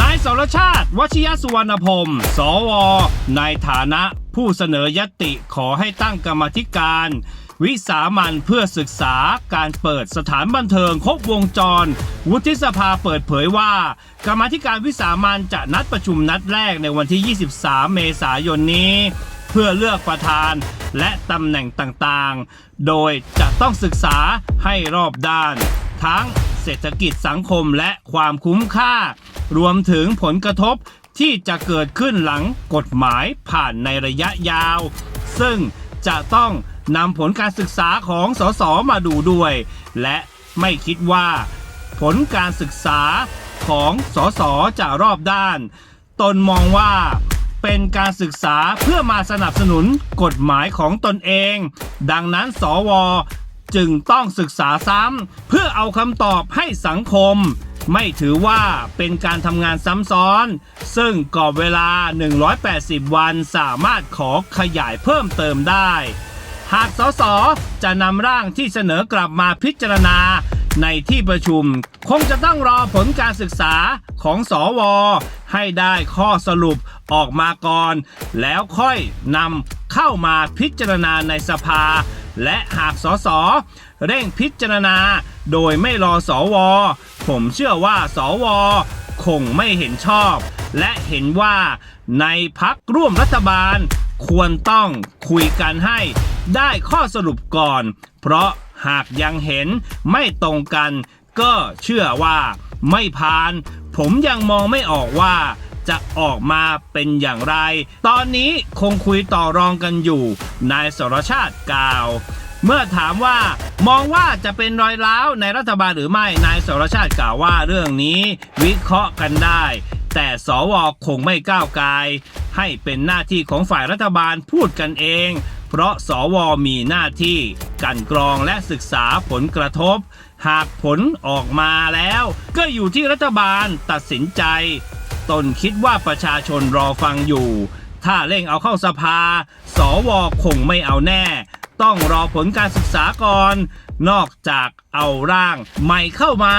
นายสรชาติ วชิยสุวรรณพรมสว ในฐานะผู้เสนอยติขอให้ตั้งกรรมธิการ วิสามันเพื่อศึกษาการเปิดสถานบันเทิงครบวงจร วุฒิสภาเปิดเผยว่า กรรมธิการวิสามันจะนัดประชุมนัดแรกในวันที่ 23 เมษายนนี้ เพื่อเลือกประธานและตำแหน่งต่างๆ โดยจะต้องศึกษาให้รอบด้าน ทั้งเศรษฐกิจสังคมและความคุ้มค่า รวมถึงผลกระทบที่จะเกิดขึ้นหลังกฎหมายผ่านในระยะยาว ซึ่งจะต้องนำผลการศึกษาของสสมาดูด้วย และไม่คิดว่า ผลการศึกษาของสสจะรอบด้าน ตนมองว่าเป็นการศึกษาเพื่อมาสนับสนุนกฎหมายของตนเอง ดังนั้นสวจึงต้องศึกษาซ้ำเพื่อเอาคำตอบให้สังคม ไม่ถือว่าเป็นการทำงานซ้ำซ้อน ซึ่งกรอบเวลา 180 วันสามารถขอขยายเพิ่มเติมได้ หากสสจะนำร่างที่เสนอกลับมาพิจารณาในที่ประชุม คงจะต้องรอผลการศึกษาของสวให้ได้ข้อสรุปออกมาก่อน แล้วค่อยนำเข้ามาพิจารณาในสภา และหากสส เร่งพิจารณา โดยไม่รอสวผมเชื่อว่าสวคงไม่เห็นชอบ และเห็นว่าในพักร่วมรัฐบาล ควรต้องคุยกันให้ได้ข้อสรุปก่อน เพราะหากยังเห็นไม่ตรงกัน ก็เชื่อว่าไม่ผ่าน ผมยังมองไม่ออกว่าจะออกมาเป็นอย่างไร ตอนนี้คงคุยต่อรองกันอยู่ นายสรชาติกล่าว เมื่อถามว่ามองว่าจะเป็นรอยร้าวในรัฐบาลหรือไม่ นายสรชาติกล่าวว่าเรื่องนี้วิเคราะห์กันได้ แต่สวคงไม่ก้าวไกลให้เป็นหน้าที่ของฝ่ายรัฐบาลพูดกันเอง เพราะสวมีหน้าที่กันกรองและศึกษาผลกระทบ หากผลออกมาแล้ว ก็อยู่ที่รัฐบาลตัดสินใจ ตนคิดว่าประชาชนรอฟังอยู่ ถ้าเร่งเอาเข้าสภา สวคงไม่เอาแน่ ต้องรอผลการศึกษาก่อน นอกจากเอาร่างใหม่เข้ามา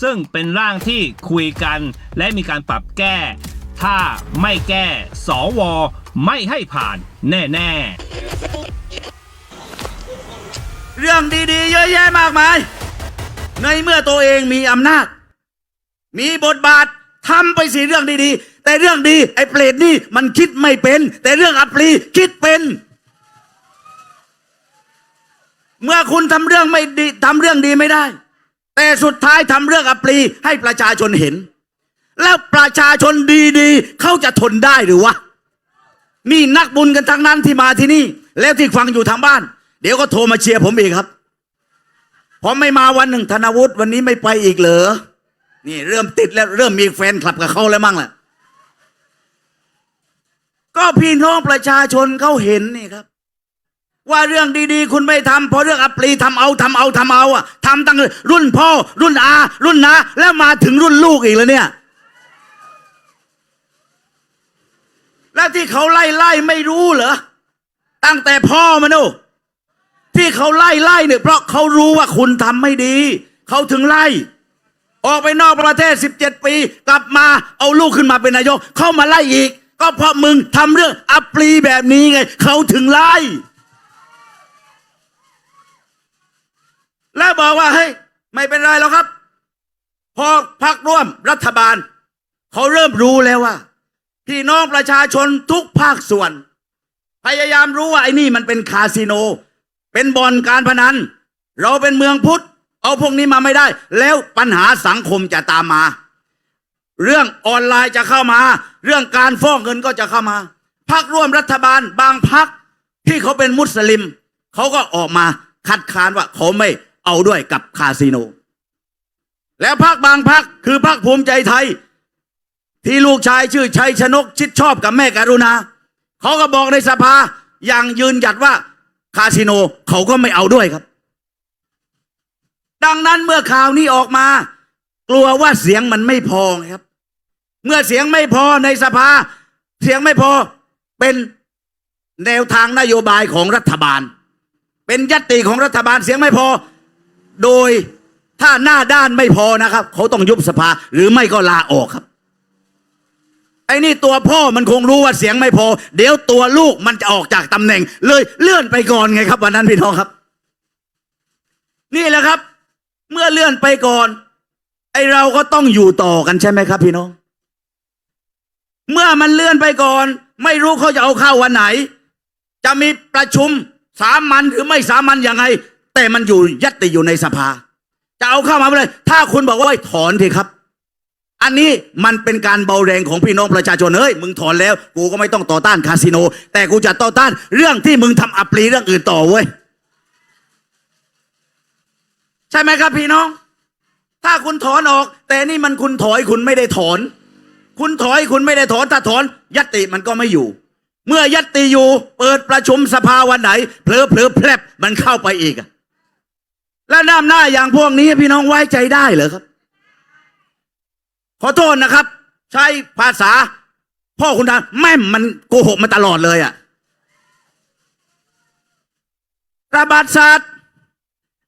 ซึ่งเป็นร่างที่คุยกันและมีการปรับแก้ ถ้าไม่แก้ สว ไม่ให้ผ่านแน่ๆ เรื่องดีๆ เยอะแยะมากมาย ในเมื่อตัวเองมีอำนาจ มีบทบาททำไปสิเรื่องดีๆ แต่เรื่องดีไอ้เปรตนี่มันคิดไม่เป็น แต่เรื่องอัปรีคิดเป็น เมื่อคุณทำเรื่องไม่ดีทำเรื่องดีไม่ได้ แต่สุดท้ายทำเรื่องอัปรีให้ประชาชนเห็น แล้วประชาชนดีๆเขาจะทนได้หรือวะนี่นักบุญกันทั้งนั้นที่มาที่นี่ แล้วที่ฟังอยู่ทางบ้าน เดี๋ยวก็โทรมาเชียร์ผมอีกครับผมไม่มาวันหนึ่งธนวุฒิวันนี้ไม่ไปอีกเหรอนี่เริ่มติดแล้วเริ่มมีแฟนคลับกับเขาแล้วมั่งแหละก็พี่น้องประชาชนเขาเห็นนี่ครับ ว่าเรื่องดีๆ คุณไม่ทำเพราะเรื่องอัปรีทำเอาทำเอาทำเอาอะทำตั้งรุ่นพ่อ รุ่นอา รุ่นนาแล้วมาถึงรุ่นลูกอีกแล้วเนี่ย แล้วที่เขาไล่ไล่ไม่รู้เหรอตั้งแต่พ่อมาโน่ที่เขาไล่ไล่เนี่ยเพราะเขารู้ว่าคุณทำไม่ดี เขาถึงไล่ ออกไปนอกประเทศ 17 ปี กลับมาเอาลูกขึ้นมาเป็นนายก เข้ามาไล่อีก ก็เพราะมึงทำเรื่องอัปรีแบบนี้ไง เขาถึงไล่ แล้วบอกว่าเฮ้ยไม่เป็นไรหรอกครับ พอพักร่วมรัฐบาล เขาเริ่มรู้แล้วว่า พี่น้องประชาชนทุกภาคส่วน พยายามรู้ว่าไอ้นี่มันเป็นคาสิโน เป็นบ่อนการพนัน เราเป็นเมืองพุทธ เอาพวกนี้มาไม่ได้ แล้วปัญหาสังคมจะตามมา เรื่องออนไลน์จะเข้ามา เรื่องการฟอกเงินก็จะเข้ามาพักร่วมรัฐบาลบางพักที่เขาเป็นมุสลิม เขาก็ออกมาคัดค้านว่าเขาไม่ เอาด้วยกับคาสิโน แล้วพักบางพักคือพักภูมิใจไทย ที่ลูกชายชื่อชัยชนกชิดชอบกับแม่การุณาเขาก็บอกในสภาอย่างยืนหยัดว่าคาสิโนเขาก็ไม่เอาด้วยครับ ดังนั้นเมื่อข่าวนี้ออกมา กลัวว่าเสียงมันไม่พอครับ เมื่อเสียงไม่พอในสภา เสียงไม่พอเป็นแนวทางนโยบายของรัฐบาล เป็นยติของรัฐบาลเสียงไม่พอ โดยถ้าหน้าด้านไม่พอนะครับ เขาต้องยุบสภาหรือไม่ก็ลาออกครับ ไอ้นี่ตัวพ่อมันคงรู้ว่าเสียงไม่พอ เดี๋ยวตัวลูกมันจะออกจากตำแหน่ง เลยเลื่อนไปก่อนไงครับ วันนั้นพี่น้องครับ นี่แหละครับ เมื่อเลื่อนไปก่อน ไอ้เราก็ต้องอยู่ต่อกันใช่ไหมครับ พี่น้อง เมื่อมันเลื่อนไปก่อน ไม่รู้เขาจะเอาเข้าวันไหน จะมีประชุมสามัญหรือไม่สามัญยังไง แต่มันอยู่ยัตติอยู่ในสภา จะเอาเข้ามาไม่เลย ถ้าคุณบอกว่าให้ถอนทีครับ อันนี้มันเป็นการเบาแรงของพี่น้องประชาชนเฮ้ยมึงถอนแล้ว กูก็ไม่ต้องต่อต้านคาสิโน แต่กูจะต่อต้านเรื่องที่มึงทำอัปรีเรื่องอื่นต่อเว้ยใช่ไหมครับพี่น้อง ถ้าคุณถอนออก แต่นี่มันคุณถอยคุณไม่ได้ถอน คุณถอยคุณไม่ได้ถอนถ้าถอนยัตติมันก็ไม่อยู่ เมื่อยัตติอยู่ เปิดประชุมสภาวันไหนเผลอเผลอแพลบมันเข้าไปอีกอะ แล้วน้ำหน้าอย่างพวกนี้พี่น้องไว้ใจได้เหรอครับ ขอโทษนะครับ ใช้ภาษา พ่อคุณทาแม่มันโกหกมาตลอดเลยอะระบาดศาสตร์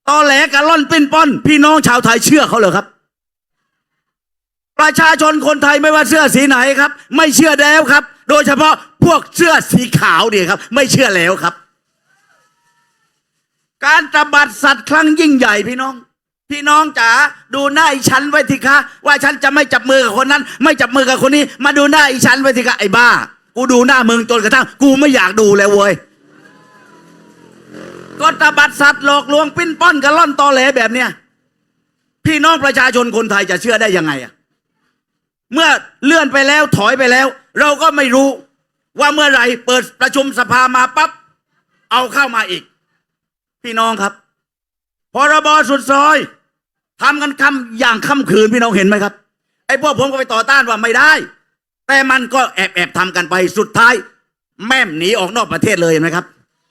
ตอแหลกับล่อนปิ้นป้อน พี่น้องชาวไทยเชื่อเขาเหรอครับ ประชาชนคนไทยไม่ว่าเสื้อสีไหนครับ ไม่เชื่อแล้วครับ โดยเฉพาะพวกเสื้อสีขาวเนี่ยครับ ไม่เชื่อแล้วครับ การตบัดสัตว์ครั้งยิ่งใหญ่พี่น้อง พี่น้องจ๋าดูหน้าอีฉันไว้ทีคะว่าฉันจะไม่จับมือกับคนนั้น ไม่จับมือกับคนนี้ มาดูหน้าอีฉันไว้ทีคะไอ้บ้า กูดูหน้ามึงจนกระทั่งกูไม่อยากดูแล้วเว้ยก็ตบัดสัตว์หลอกลวงปิ้นป้อนกันล่อนตอแหลแบบเนี้ยพี่น้องประชาชนคนไทยจะเชื่อได้ยังไงอะเมื่อเลื่อนไปแล้วถอยไปแล้ว เราก็ไม่รู้ว่าเมื่อไหร่เปิดประชุมสภามาปั๊บเอาเข้ามาอีก พี่น้องครับพรบสุดซอยทำกันคำอย่างค่ำคืนพี่น้องเห็นไหมครับ ไอ้พวกผมก็ไปต่อต้านว่าไม่ได้ แต่มันก็แอบแอบทำกันไปสุดท้าย แม่มหนีออกนอกประเทศเลยเห็นไหมครับ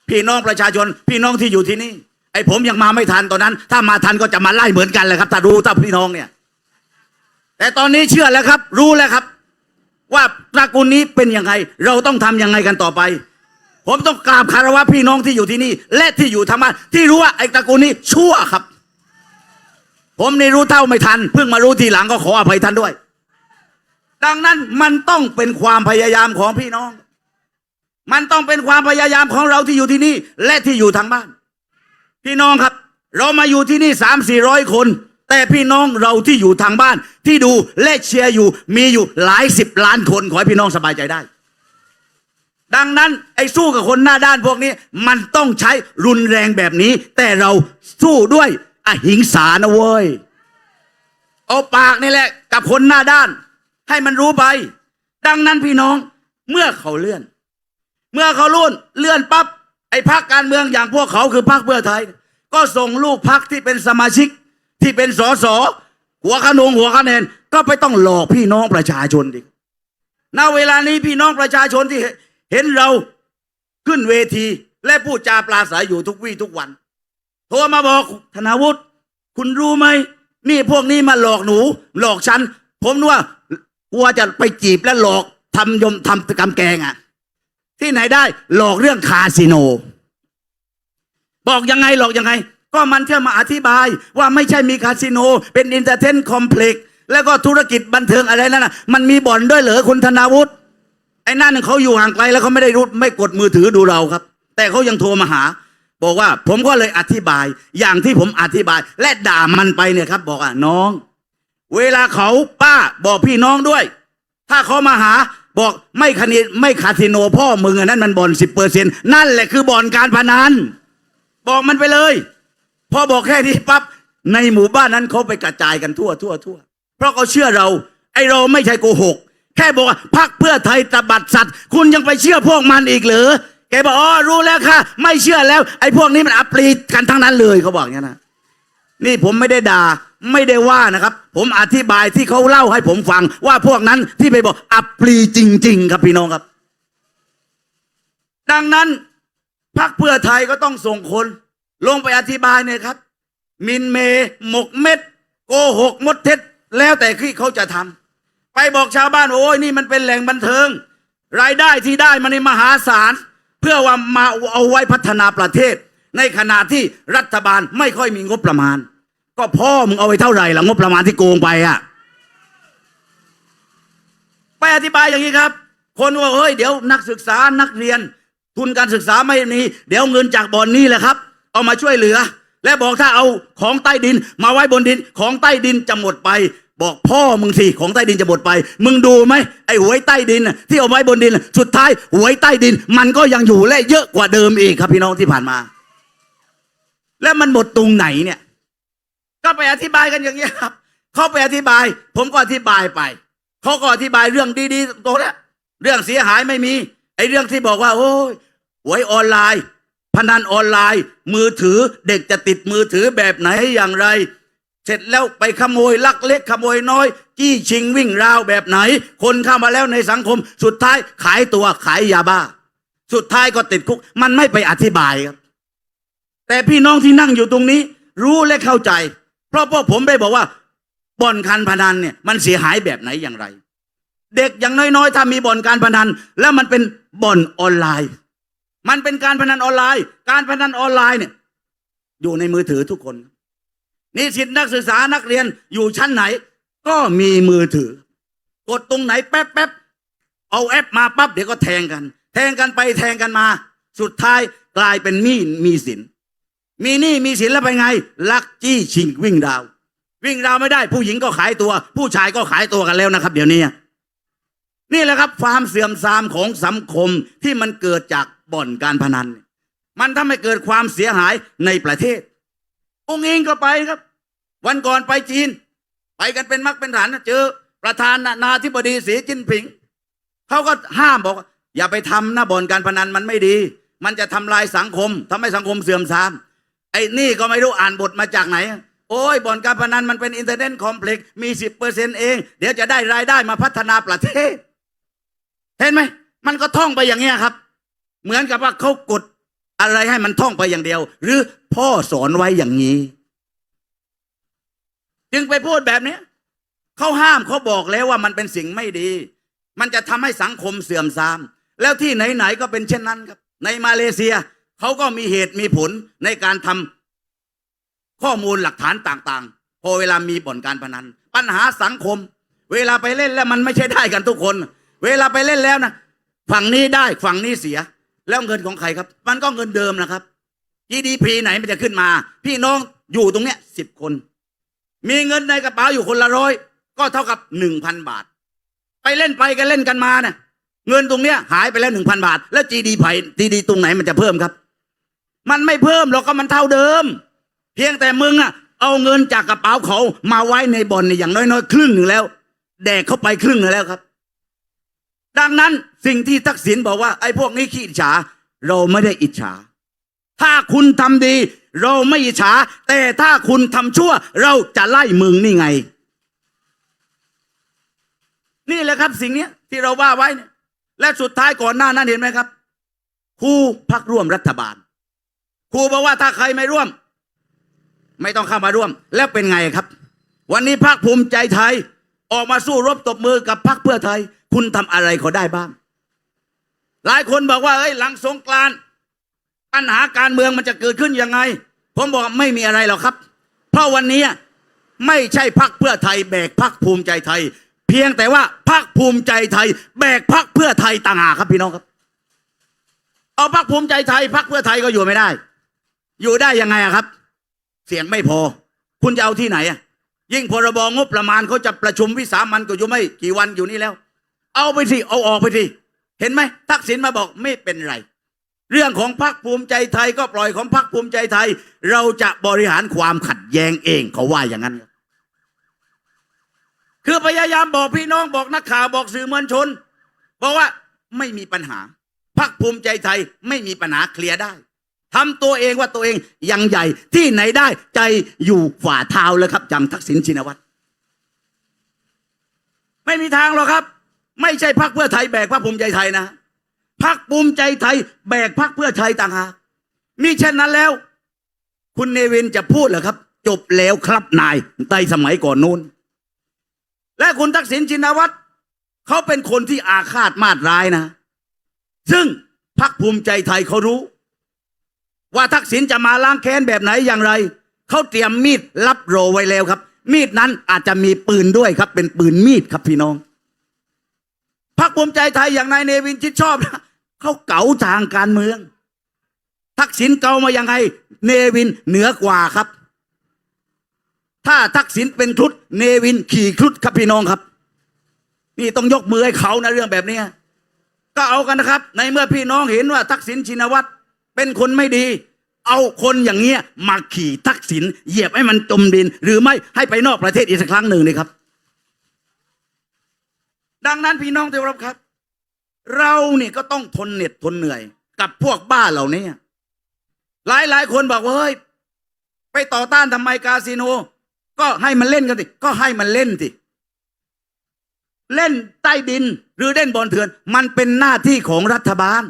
พี่น้องประชาชน พี่น้องที่อยู่ที่นี่ ไอ้ผมยังมาไม่ทันตอนนั้น ถ้ามาทันก็จะมาไล่เหมือนกันเลยครับถ้ารู้ถ้าพี่น้องเนี่ย แต่ตอนนี้เชื่อแล้วครับ รู้แล้วครับ ว่าตระกูลนี้เป็นยังไง เราต้องทำยังไงกันต่อไป ผมต้องกราบคารวะพี่น้องที่อยู่ที่นี่ และที่อยู่ทางบ้านที่รู้ว่าไอ้ตระกูลนี้ชั่วครับ ผมนี่รู้เท่าไม่ทัน เพิ่งมารู้ทีหลังก็ขออภัยท่านด้วย ดังนั้นมันต้องเป็นความพยายามของพี่น้อง มันต้องเป็นความพยายามของเราที่อยู่ที่นี่ และที่อยู่ทางบ้าน พี่น้องครับ เรามาอยู่ที่นี่สามสี่ร้อยคน แต่พี่น้องเราที่อยู่ทางบ้าน ที่ดูและเชียร์อยู่มีอยู่หลายสิบล้านคนขอให้พี่น้องสบายใจได้ ดังนั้นไอ้สู้กับคนหน้าด้านพวกนี้ มันต้องใช้รุนแรงแบบนี้ แต่เราสู้ด้วยอหิงสานะเว้ย เอาปากนี่แหละ กับคนหน้าด้าน ให้มันรู้ไป ดังนั้นพี่น้องเมื่อเขาเลื่อน เมื่อเขาลุ่นเลื่อนปั๊บไอ้พักการเมืองอย่างพวกเขาคือพักเพื่อไทย ก็ส่งลูกพักที่เป็นสมาชิกที่เป็นสสหัวขนงหัวคะแนนก็ไปต้องหลอกพี่น้องประชาชนดิณเวลานี้พี่น้องประชาชนที่ เห็นเราขึ้นเวทีและพูดจาปลาสายอยู่ทุกวี่ทุกวัน โทรมาบอกธนาวุฒิคุณรู้ไหม นี่พวกนี้มาหลอกหนู หลอกฉัน ผมนึกว่ากลัวจะไปจีบและหลอกทำยมทำกำแกงอะ ที่ไหนได้หลอกเรื่องคาสิโน บอกยังไงหลอกยังไง ก็มันแค่มาอธิบายว่าไม่ใช่มีคาสิโน เป็นอินเตอร์เทนคอมเพล็กซ์แล้วก็ธุรกิจบันเทิงอะไรนั่นนะมันมีบ่อนด้วยเหรอคุณธนาวุฒิ ไอ้นั่นเขาอยู่ห่างไกลแล้วเขาไม่ได้รู้ไม่กดมือถือดูเราครับ แต่เขายังโทรมาหา บอกว่า ผมก็เลยอธิบาย อย่างที่ผมอธิบาย และด่ามันไปเนี่ยครับ บอกว่าน้อง เวลาเขาป้าบอกพี่น้องด้วย ถ้าเขามาหาบอกไม่คานิไม่คาสิโนพ่อมึงอันนั้นมันบ่อนสิบเปอร์เซ็นนั่นแหละคือบ่อนการพนันบอกมันไปเลย พอบอกแค่นี้ปั๊บในหมู่บ้านนั้นเขาไปกระจายกันทั่วทั่วทั่วเพราะเขาเชื่อเรา ไอเราไม่ใช่โกหก แค่บอกว่าพักเพื่อไทยตบัดสัตว์ คุณยังไปเชื่อพวกมันอีกหรือแกบอกอ๋อรู้แล้วค่ะ ไม่เชื่อแล้ว ไอ้พวกนี้มันอัปรีกันทั้งนั้นเลยเขาบอกอย่างนี้นะนี่ผมไม่ได้ด่าไม่ได้ว่านะครับ ผมอธิบายที่เขาเล่าให้ผมฟัง ว่าพวกนั้นที่ไปบอกอัปรีจริง ๆ ครับพี่น้องครับ ดังนั้นพรรคเพื่อไทยก็ต้องส่งคน ลงไปอธิบายเนี่ยครับ มินเมหมกเม็ด โกหกมดเท็จ แล้วแต่ที่เขาจะทำ บอกชาวบ้านโอ้ยนี่มันเป็นแหล่งบันเทิง รายได้ที่ได้มาในมหาศาล เพื่อว่ามาเอาไว้พัฒนาประเทศ ในขณะที่รัฐบาลไม่ค่อยมีงบประมาณ ก็พ่อมึงเอาไว้เท่าไหร่ล่ะงบประมาณที่โกงไปอะไปอธิบายอย่างนี้ครับ คนว่าเฮ้ยเดี๋ยวนักศึกษานักเรียน ทุนการศึกษาไม่มีเดี๋ยวเงินจากบ่อนนี้แหละครับ เอามาช่วยเหลือ และบอกถ้าเอาของใต้ดินมาไว้บนดินของใต้ดินจะหมดไป บอกพ่อมึงสิของใต้ดินจะหมดไป มึงดูไหมไอ้หวยใต้ดินที่เอาไว้บนดิน สุดท้ายหวยใต้ดิน มันก็ยังอยู่และเยอะกว่าเดิมอีกครับพี่น้องที่ผ่านมา แล้วมันหมดตรงไหนเนี่ย ก็ไปอธิบายกันอย่างนี้ครับเขาไปอธิบาย ผมก็อธิบายไปเขาก็อธิบายเรื่องดีๆตรงนี้เรื่องเสียหายไม่มีไอ้เรื่องที่บอกว่า โอ้ยหวยออนไลน์ พนันออนไลน์ มือถือเด็กจะติดมือถือแบบไหนอย่างไร เสร็จแล้วไปขโมยลักเล็กขโมยน้อย จี้ชิงวิ่งราวแบบไหน คนเข้ามาแล้วในสังคม สุดท้ายขายตัวขายยาบ้า สุดท้ายก็ติดคุก มันไม่ไปอธิบายครับ แต่พี่น้องที่นั่งอยู่ตรงนี้ รู้และเข้าใจ เพราะพวกผมได้บอกว่าบ่อนการพนันเนี่ยมันเสียหายแบบไหนอย่างไร เด็กอย่างน้อยๆ ถ้ามีบ่อนการพนัน แล้วมันเป็นบ่อนออนไลน์ มันเป็นการพนันออนไลน์ การพนันออนไลน์เนี่ยอยู่ในมือถือทุกคน นิสิตนักศึกษานักเรียนอยู่ชั้นไหน ก็มีมือถือ กดตรงไหนแป๊บแป๊บเอาแอปมาปั๊บเดี๋ยวก็แทงกัน แทงกันไปแทงกันมา สุดท้ายกลายเป็นมีมีสิน มีหนี้มีสินแล้วไปไง ลักจี้ชิงวิ่งราว วิ่งราวไม่ได้ ผู้หญิงก็ขายตัว ผู้ชายก็ขายตัวกันแล้วนะครับ เดี๋ยวนี้นี่แหละครับความเสื่อมทรามของสังคมที่มันเกิดจากบ่อนการพนัน มันทำให้เกิดความเสียหายในประเทศ องค์เองก็ไปครับ วันก่อนไปจีน ไปกันเป็นมักเป็นฐานนะเจอ ประธานนาธิบดีสีจิ้นผิงเขาก็ห้ามบอก อย่าไปทำนะบ่อนการพนันมันไม่ดี มันจะทำลายสังคมทำให้สังคมเสื่อมทราม ไอ้นี่ก็ไม่รู้อ่านบทมาจากไหน โอ้ยบ่อนการพนันมันเป็นอินเทอร์เน็ตคอมเพล็กซ์มีสิบเปอร์เซ็นเอง เดี๋ยวจะได้รายได้มาพัฒนาประเทศ เห็นไหมมันก็ท่องไปอย่างเงี้ยครับ เหมือนกับว่าเขากดอะไรให้มันท่องไปอย่างเดียว หรือ พ่อสอนไว้อย่างนี้ จึงไปพูดแบบนี้เขาห้ามเขาบอกแล้วว่ามันเป็นสิ่งไม่ดี มันจะทำให้สังคมเสื่อมทราม แล้วที่ไหนๆก็เป็นเช่นนั้นครับ ในมาเลเซียเขาก็มีเหตุมีผลในการทำข้อมูลหลักฐานต่างๆ พอเวลามีบ่อนการพนัน ปัญหาสังคม เวลาไปเล่นแล้วมันไม่ใช่ได้กันทุกคน เวลาไปเล่นแล้วนะฝั่งนี้ได้ฝั่งนี้เสีย แล้วเงินของใครครับ มันก็เงินเดิมนะครับ GDP ไหนมันจะขึ้นมา พี่น้องอยู่ตรงเนี้ยสิบคน มีเงินในกระเป๋าอยู่คนละร้อยก็เท่ากับหนึ่งพันบาท ไปเล่นไปกันเล่นกันมาเนี่ยเงินตรงเนี้ยหายไปแล้วหนึ่งพันบาท แล้ว GDP GDP ตรงไหนมันจะเพิ่มครับ มันไม่เพิ่มหรอกก็มันเท่าเดิม เพียงแต่มึงอะเอาเงินจากกระเป๋าเขามาไว้ในบ่อนเนี่ยอย่างน้อยๆครึ่งหนึ่งแล้ว แดกเข้าไปครึ่งหนึ่งแล้วครับ ดังนั้นสิ่งที่ทักษิณบอกว่าไอ้พวกนี้ขี้อิจฉาเราไม่ได้อิจฉา ถ้าคุณทำดี เราไม่อิจฉาแต่ถ้าคุณทำชั่ว เราจะไล่มึงนี่ไง นี่แหละครับสิ่งเนี้ยที่เราว่าไว้เนี่ยและสุดท้ายก่อนหน้านั้นเห็นไหมครับครูพักร่วมรัฐบาลครูบอกว่าถ้าใครไม่ร่วม ไม่ต้องเข้ามาร่วม แล้วเป็นไงครับ วันนี้พรรคภูมิใจไทย ออกมาสู้รบตบมือกับพรรคเพื่อไทย คุณทำอะไรเขาได้บ้าง หลายคนบอกว่าเอ้ยหลังสงกรานต์ ปัญหาการเมืองมันจะเกิดขึ้นยังไง ผมบอกไม่มีอะไรหรอกครับ เพราะวันนี้ไม่ใช่พรรคเพื่อไทย แบกพรรคภูมิใจไทย เพียงแต่ว่าพรรคภูมิใจไทย แบกพรรคเพื่อไทยต่างหากครับพี่น้องครับ เอาพรรคภูมิใจไทยพรรคเพื่อไทยก็อยู่ไม่ได้ อยู่ได้ยังไงอะครับ เสียงไม่พอ คุณจะเอาที่ไหนอะยิ่งพรบงบประมาณเขาจะประชุมวิสามันก็อยู่ไม่กี่วันอยู่นี่แล้ว เอาไปสิเอาออกไปสิเห็นไหมทักษิณมาบอกไม่เป็นไร เรื่องของพรรคภูมิใจไทยก็ปล่อยของพรรคภูมิใจไทย เราจะบริหารความขัดแย้งเองเขาว่าอย่างนั้น คือพยายามบอกพี่น้องบอกนักข่าวบอกสื่อมวลชนบอกว่าไม่มีปัญหาพรรคภูมิใจไทยไม่มีปัญหาเคลียร์ได้ทำตัวเองว่าตัวเองยังใหญ่ที่ไหนได้ใจอยู่ฝ่าเท้าเลยครับจำทักษิณชินวัตรไม่มีทางหรอกครับ ไม่ใช่พรรคเพื่อไทยแบกพรรคภูมิใจไทยนะ พรรคภูมิใจไทย แบกพรรคเพื่อไทยต่างหากมีเช่นนั้นแล้ว คุณเนวินจะพูดเหรอครับ จบแล้วครับนายในสมัยก่อนนู้น และคุณทักษิณชินวัตรเขาเป็นคนที่อาฆาตมาดร้ายนะ ซึ่งพรรคภูมิใจไทยเขารู้ ว่าทักษิณจะมาล้างแค้นแบบไหนอย่างไรเขาเตรียมมีดรับโรไว้แล้วครับ มีดนั้นอาจจะมีปืนด้วยครับ เป็นปืนมีดครับพี่น้องคภูมิใจไทยอย่างนายเนวินชิดชอบนะ เขาเก๋าทางการเมือง ทักษิณเก่ามายังไง เนวินเหนือกว่าครับ ถ้าทักษิณเป็นครุฑเนวินขี่ครุฑครับพี่น้องครับ นี่ต้องยกมือให้เขานะเรื่องแบบนี้ก็เอากันนะครับ ในเมื่อพี่น้องเห็นว่า ทักษิณชินวัตรเป็นคนไม่ดี เอาคนอย่างเงี้ยมาขี่ทักษิณเหยียบให้มันจมดิน หรือไม่ให้ไปนอกประเทศอีกสักครั้งหนึ่งนี่ครับ ดังนั้นพี่น้องที่เคารพครับ เราเนี่ยก็ต้องทนเหน็ดทนเหนื่อยกับพวกบ้าเหล่านี้หลายหลายคนบอกว่าเฮ้ยไปต่อต้านทำไมคาสิโน ก็ให้มันเล่นกันสิก็ให้มันเล่นสิเล่นใต้ดินหรือเล่นบอลเถื่อน มันเป็นหน้าที่ของรัฐบาล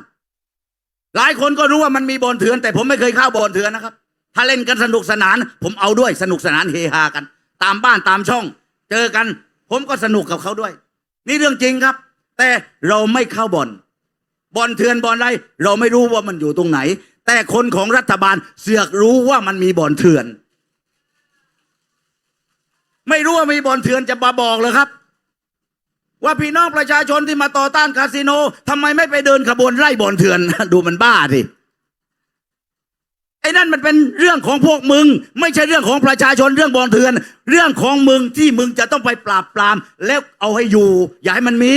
หลายคนก็รู้ว่ามันมีบอลเถื่อน แต่ผมไม่เคยเข้าบอลเถื่อนนะครับ ถ้าเล่นกันสนุกสนาน ผมเอาด้วยสนุกสนานเฮฮากัน ตามบ้านตามช่อง เจอกัน ผมก็สนุกกับเขาด้วย นี่เรื่องจริงครับ แต่เราไม่เข้าบอลบอลเถื่อนบอลอะไร เราไม่รู้ว่ามันอยู่ตรงไหน แต่คนของรัฐบาลเสือกรู้ว่ามันมีบอลเถื่อน ไม่รู้ว่ามีบอลเถื่อนจะมาบอกเลยครับ ว่าพี่น้องประชาชนที่มาต่อต้านคาสิโนทำไมไม่ไปเดินขบวนไล่บอลเถื่อน ดูมันบ้าสิไอ้นั่นมันเป็นเรื่องของพวกมึง ไม่ใช่เรื่องของประชาชนเรื่องบอลเถื่อน เรื่องของมึงที่มึงจะต้องไปปราบปราม แล้วเอาให้อยู่ อย่าให้มันมี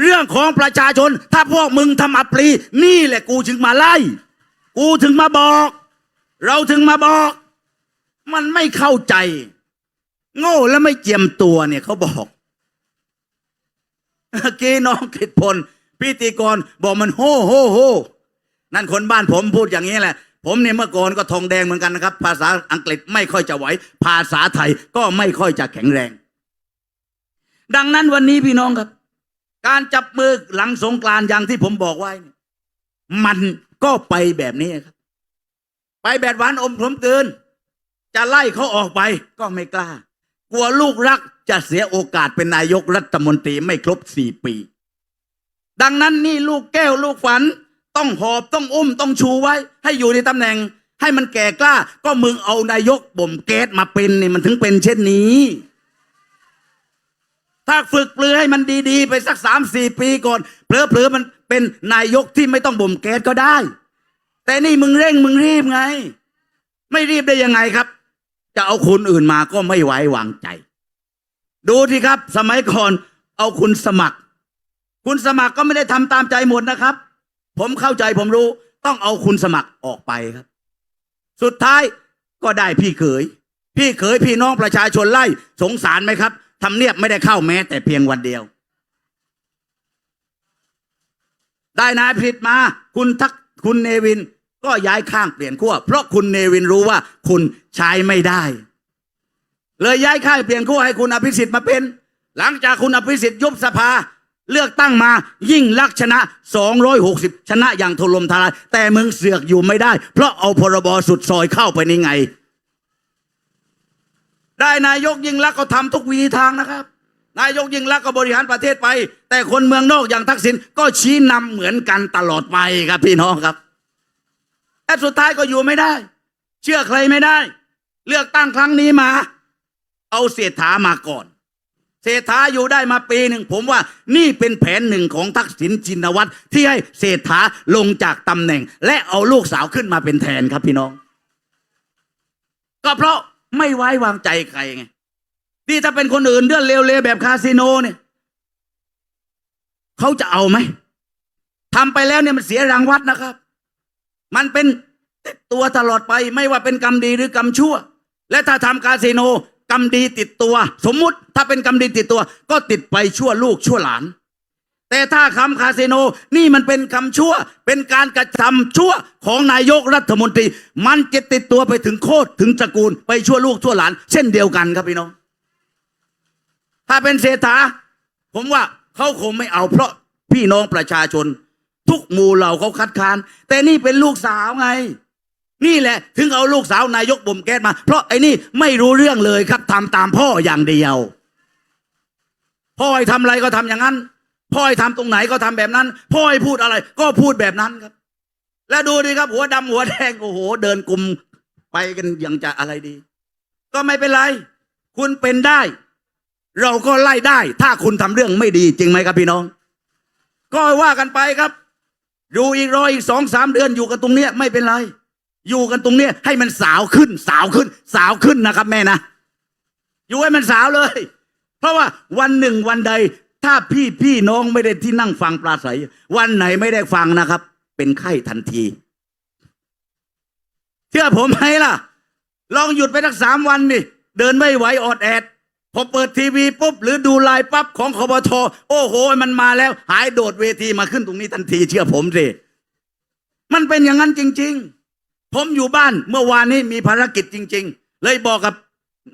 เรื่องของประชาชน ถ้าพวกมึงทำอัปรีนี่แหละกูถึงมาไล่ กูถึงมาบอก เราถึงมาบอก มันไม่เข้าใจ โง่และไม่เจียมตัวเนี่ยเขาบอกเมื่อกี้น้องกิตพลพิธีกรบอกมันโฮโฮโฮนั่นคนบ้านผมพูดอย่างนี้แหละ ผมเนี่ยเมื่อก่อนก็ทองแดงเหมือนกันนะครับ ภาษาอังกฤษไม่ค่อยจะไหว ภาษาไทยก็ไม่ค่อยจะแข็งแรง ดังนั้นวันนี้พี่น้องครับ การจับมือหลังสงกรานอย่างที่ผมบอกไว้เนี่ยมันก็ไปแบบนี้ครับ ไปแบบหวานอมขมเกิน จะไล่เขาออกไปก็ไม่กล้า กลัวลูกรักจะเสียโอกาสเป็นนายกรัฐมนตรีไม่ครบสี่ปี ดังนั้นนี่ลูกแก้วลูกฝัน ต้องหอบต้องอุ้มต้องชูไว้ ให้อยู่ในตำแหน่ง ให้มันแก่กล้า ก็มึงเอานายกบ่มแก๊สมาเป็นนี่มันถึงเป็นเช่นนี้ ถ้าฝึกปลือให้มันดีๆ ไปสักสามสี่ปีก่อนเผลอๆมันเป็นนายกที่ไม่ต้องบ่มแก๊สก็ได้ แต่นี่มึงเร่งมึงรีบไง ไม่รีบได้ยังไงครับ จะเอาคนอื่นมาก็ไม่ไว้วางใจ ดูที่ครับ สมัยก่อนเอาคุณสมัคร คุณสมัครก็ไม่ได้ทำตามใจหมดนะครับ ผมเข้าใจผมรู้ ต้องเอาคุณสมัครออกไปครับ สุดท้ายก็ได้พี่เขย พี่เขยพี่น้องประชาชนไล่สงสารไหมครับ ทำเนียบไม่ได้เข้าแม้ แต่เพียงวันเดียว ได้นายผิดมา คุณทักคุณเนวินก็ย้ายข้างเปลี่ยนขั้วเพราะคุณเนวินรู้ว่าคุณใช้ไม่ได้ เลยย้ายค่ายเปลี่ยนขั้วให้คุณอภิสิทธิ์มาเป็น หลังจากคุณอภิสิทธิ์ยุบสภา เลือกตั้งมายิ่งลักชนะ 260 ชนะอย่างทลมทลายแต่มึงเสือกอยู่ไม่ได้ เพราะเอาพรบสุดซอยเข้าไปในไง ได้นายกยิ่งลักก็ทำทุกวิธีทางนะครับ นายกยิ่งลักก็บริหารประเทศไป แต่คนเมืองนอกอย่างทักษิณก็ชี้นำเหมือนกันตลอดไปครับพี่น้องครับแต่สุดท้ายก็อยู่ไม่ได้ เชื่อใครไม่ได้ เลือกตั้งครั้งนี้มา เอาเศรษฐามาก่อน เศรษฐาอยู่ได้มาปีหนึ่งผมว่านี่เป็นแผนหนึ่งของทักษิณชินวัตรที่ให้เศรษฐาลงจากตำแหน่ง และเอาลูกสาวขึ้นมาเป็นแทนครับพี่น้อง ก็เพราะ ไม่ไว้วางใจใครไงนี่ถ้าเป็นคนอื่นเดือนเร็วๆแบบคาสิโนเนี่ยเขาจะเอาไหมทำไปแล้วเนี่ยมันเสียรางวัดนะครับ มันเป็นติดตัวตลอดไปไม่ว่าเป็นกรรมดีหรือกรรมชั่ว และถ้าทำคาสิโนกรรมดีติดตัว สมมุติถ้าเป็นกรรมดีติดตัว ก็ติดไปชั่วลูกชั่วหลาน แต่ถ้าคำคาสิโนนี่มันเป็นคำชั่ว เป็นการกระทำชั่วของนายกรัฐมนตรี มันจะติดตัวไปถึงโคตรถึงตระกูล ไปชั่วลูกชั่วหลาน เช่นเดียวกันครับพี่น้อง ถ้าเป็นเศรษฐาผมว่าเขาคงไม่เอาเพราะพี่น้องประชาชน ทุกหมู่เหล่าเขาคัดค้าน แต่นี่เป็นลูกสาวไง นี่แหละ ถึงเอาลูกสาวนายกบ่มแก๊สมา เพราะไอ้นี่ไม่รู้เรื่องเลยครับทำตามพ่ออย่างเดียว พ่อให้ทำอะไรก็ทำอย่างนั้น พ่อให้ทำตรงไหนก็ทำแบบนั้น พ่อให้พูดอะไร ก็พูดแบบนั้นครับ แล้วดูดิครับ หัวดำหัวแดงโอ้โห เดินกลุ่มไปกันอย่างจะอะไรดี ก็ไม่เป็นไร คุณเป็นได้ เราก็ไล่ได้ ถ้าคุณทำเรื่องไม่ดีจริงไหมครับพี่น้อง ก็ว่ากันไปครับ อยู่อีกรออีกสองสามเดือนอยู่กันตรงเนี้ยไม่เป็นไร อยู่กันตรงเนี้ยให้มันสาวขึ้น สาวขึ้น สาวขึ้นนะครับ แม่นะอยู่ให้มันสาวเลย เพราะว่าวันหนึ่งวันใด ถ้าพี่พี่น้องไม่ได้ที่นั่งฟังปราศัยวันไหนไม่ได้ฟังนะครับ เป็นไข้ทันทีเชื่อผมไหมล่ะ ลองหยุดไปสักสามวันนี่เดินไม่ไหวออดแอดพอเปิดทีวีปุ๊บหรือดูไลน์ปั๊บของคบทโอ้โห มันมาแล้ว หายโดดเวทีมาขึ้นตรงนี้ทันทีเชื่อผมสิมันเป็นอย่างนั้นจริง ๆ ผมอยู่บ้านเมื่อวานนี้มีภารกิจจริง ๆ เลยบอกกับ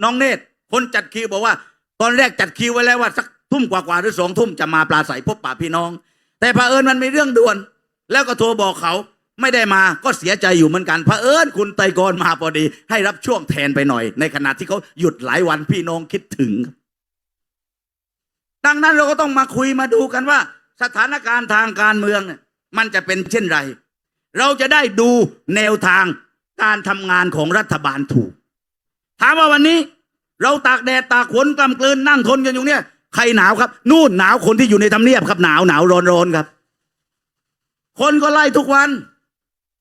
น้องเนตรคนจัดคิวบอกว่า ตอนแรกจัดคิวไว้แล้วว่าสัก ทุ่มกว่าๆหรือสองทุ่มจะมาปลาใสพบป่าพี่น้อง แต่เผอิญมันมีเรื่องด่วน แล้วก็โทรบอกเขาไม่ได้มาก็เสียใจอยู่เหมือนกันเผอิญคุณไตรกรมาพอดี ให้รับช่วงแทนไปหน่อย ในขณะที่เขาหยุดหลายวันพี่น้องคิดถึง ดังนั้นเราก็ต้องมาคุยมาดูกันว่า สถานการณ์ทางการเมืองเนี่ยมันจะเป็นเช่นไร เราจะได้ดูแนวทางการทำงานของรัฐบาลถูก ถามว่าวันนี้ เราตากแดดตากฝนกำกลืนนั่งทนกันอยู่เนี่ย ใครหนาวครับ นู่นหนาวคนที่อยู่ในทำเนียบครับหนาวหนาวร้อนร้อนครับ คนก็ไล่ทุกวัน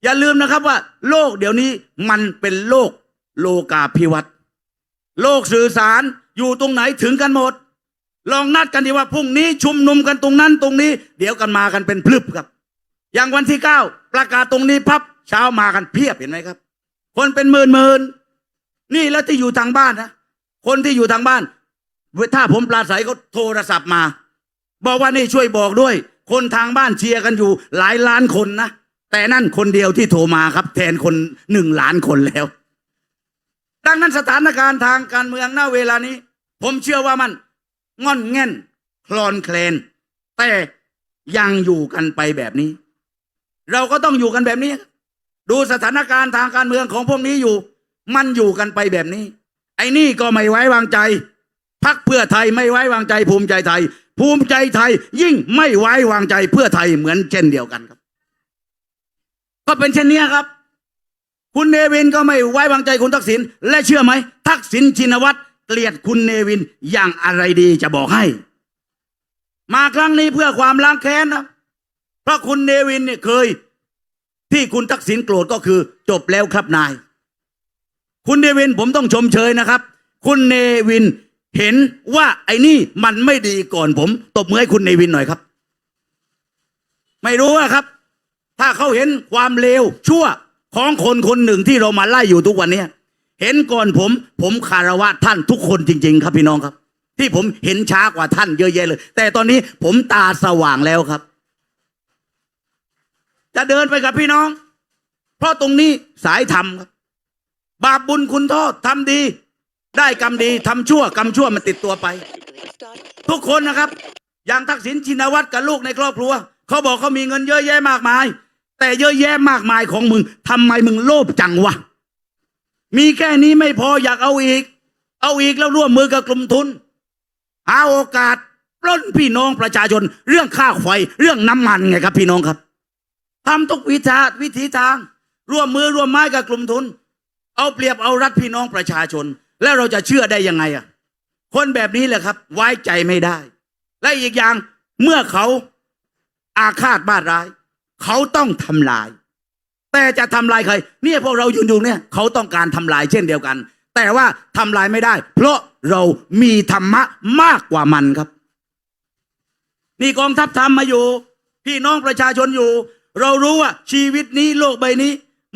อย่าลืมนะครับว่า โลกเดี๋ยวนี้มันเป็นโลกโลกาภิวัตน์โลกสื่อสารอยู่ตรงไหนถึงกันหมด ลองนัดกันดีว่าพรุ่งนี้ชุมนุมกันตรงนั้นตรงนี้ เดี๋ยวกันมากันเป็นพลึบครับ อย่างวันที่เก้าประกาศตรงนี้พับเช้ามากันเพียบเห็นไหมครับ คนเป็นหมื่นหมื่นนี่แล้วที่อยู่ทางบ้านนะคนที่อยู่ทางบ้าน ถ้าผมปราศัยเขาโทรศัพท์มา บอกว่านี่ช่วยบอกด้วย คนทางบ้านเชียร์กันอยู่ หลายล้านคนนะแต่นั่นคนเดียวที่โทรมาครับ แทนคนหนึ่งล้านคนแล้ว ดังนั้นสถานการณ์ทางการเมืองณเวลานี้ ผมเชื่อว่ามันง่อนแง่น คลอนแคลน แต่ยังอยู่กันไปแบบนี้ เราก็ต้องอยู่กันแบบนี้ ดูสถานการณ์ทางการเมืองของพวกนี้อยู่ มันอยู่กันไปแบบนี้ ไอ้นี่ก็ไม่ไว้วางใจ พักเพื่อไทยไม่ไว้วางใจภูมิใจไทย ภูมิใจไทยยิ่งไม่ไว้วางใจเพื่อไทยเหมือนเช่นเดียวกันครับ ก็เป็นเช่นนี้ครับ คุณเนวินก็ไม่ไว้วางใจคุณทักษิณและเชื่อไหม ทักษิณชินวัตรเกลียดคุณเนวินอย่างอะไรดีจะบอกให้ มาครั้งนี้เพื่อความล้างแค้นนะเพราะคุณเนวินเนี่ยเคย ที่คุณทักษิณโกรธก็คือจบแล้วครับนาย คุณเนวินผมต้องชมเชยนะครับ คุณเนวิน เห็นว่าไอ้นี่มันไม่ดีก่อนผม ตบมือให้คุณเนวินหน่อยครับ ไม่รู้อะครับ ถ้าเขาเห็นความเลวชั่วของคนคนหนึ่งที่เรามาไล่อยู่ทุกวันเนี้ยเห็นก่อนผม ผมคารวะท่านทุกคนจริง ๆ ครับพี่น้องครับ ที่ผมเห็นช้ากว่าท่านเยอะแยะเลย แต่ตอนนี้ผมตาสว่างแล้วครับ จะเดินไปกับพี่น้อง เพราะตรงนี้สายธรรมครับ บาปบุญคุณโทษทำดี ได้กรรมดีทำชั่วกรรมชั่วมันติดตัวไป ทุกคนนะครับ อย่างทักษิณชินวัตรกับลูกในครอบครัวเขาบอกเขามีเงินเยอะแยะมากมาย แต่เยอะแยะมากมายของมึงทำไมมึงโลภจังวะมีแค่นี้ไม่พออยากเอาอีก เอาอีกแล้วร่วมมือกับกลุ่มทุน หาโอกาสปล้นพี่น้องประชาชน เรื่องค่าไฟเรื่องน้ำมันไงครับพี่น้องครับทำทุกวิธาวิธีทาง ร่วมมือร่วมไม้กับกลุ่มทุน เอาเปรียบเอารัดพี่น้องประชาชน แล้วเราจะเชื่อได้ยังไงอะ คนแบบนี้แหละครับ ไว้ใจไม่ได้ และอีกอย่างเมื่อเขาอาฆาตบ้าร้าย เขาต้องทำลาย แต่จะทำลายใคร เนี่ยพวกเรายืนอยู่เนี่ย เขาต้องการทำลายเช่นเดียวกัน แต่ว่าทำลายไม่ได้ เพราะเรามีธรรมะมากกว่ามันครับ นี่กองทัพทำมาอยู่ พี่น้องประชาชนอยู่ เรารู้ว่าชีวิตนี้โลกใบนี้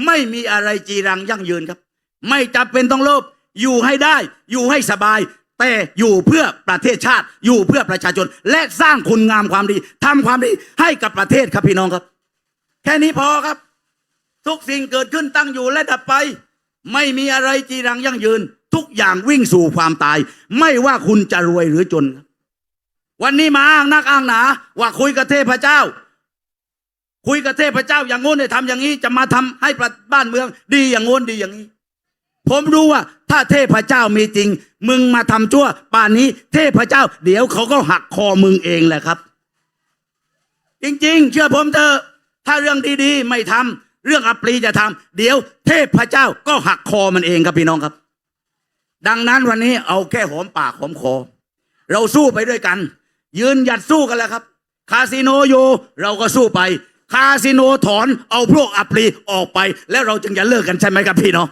ไม่มีอะไรจีรังยั่งยืนครับ ไม่จำเป็นต้องโลภ อยู่ให้ได้ อยู่ให้สบาย แต่อยู่เพื่อประเทศชาติ อยู่เพื่อประชาชน และสร้างคุณงามความดีทำความดีให้กับประเทศครับพี่น้องครับ แค่นี้พอครับ ทุกสิ่งเกิดขึ้นตั้งอยู่และดับไป ไม่มีอะไรจีรังยั่งยืน ทุกอย่างวิ่งสู่ความตาย ไม่ว่าคุณจะรวยหรือจน วันนี้มาอ้างนักอ้างหนา ว่าคุยกับเทพเจ้าคุยกับเทพเจ้าอย่างงู้นเนี่ยทำอย่างนี้จะมาทำให้ประบ้านเมือง ดีอย่างงู้นดีอย่างนี้ ผมรู้ว่า ถ้าเทพเจ้ามีจริง มึงมาทำชั่ว ป่านนี้ เทพเจ้า เดี๋ยวเขาก็หักคอมึงเองแหละครับ จริง ๆ เชื่อผมเถอะถ้าเรื่องดีๆ ไม่ทำเรื่องอัปรีจะทำเดี๋ยว เทพเจ้าก็หักคอมันเองครับพี่น้องครับ ดังนั้นวันนี้เอาแค่หอมปากหอมคอ เราสู้ไปด้วยกัน ยืนหยัดสู้กันแล้วครับ คาสิโนอยู่เราก็สู้ไป คาสิโนถอนเอาพวกอัปรีออกไป แล้วเราจึงจะเลิกกันใช่ไหมครับพี่น้อง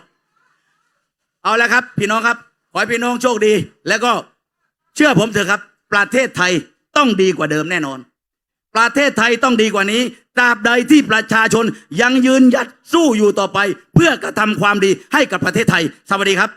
เอาละครับ พี่น้องครับ ขอให้พี่น้องโชคดี แล้วก็เชื่อผมเถอะครับ ประเทศไทยต้องดีกว่าเดิมแน่นอน ประเทศไทยต้องดีกว่านี้ตราบใดที่ประชาชนยังยืนหยัดสู้อยู่ต่อไป เพื่อกระทำความดีให้กับประเทศไทย สวัสดีครับ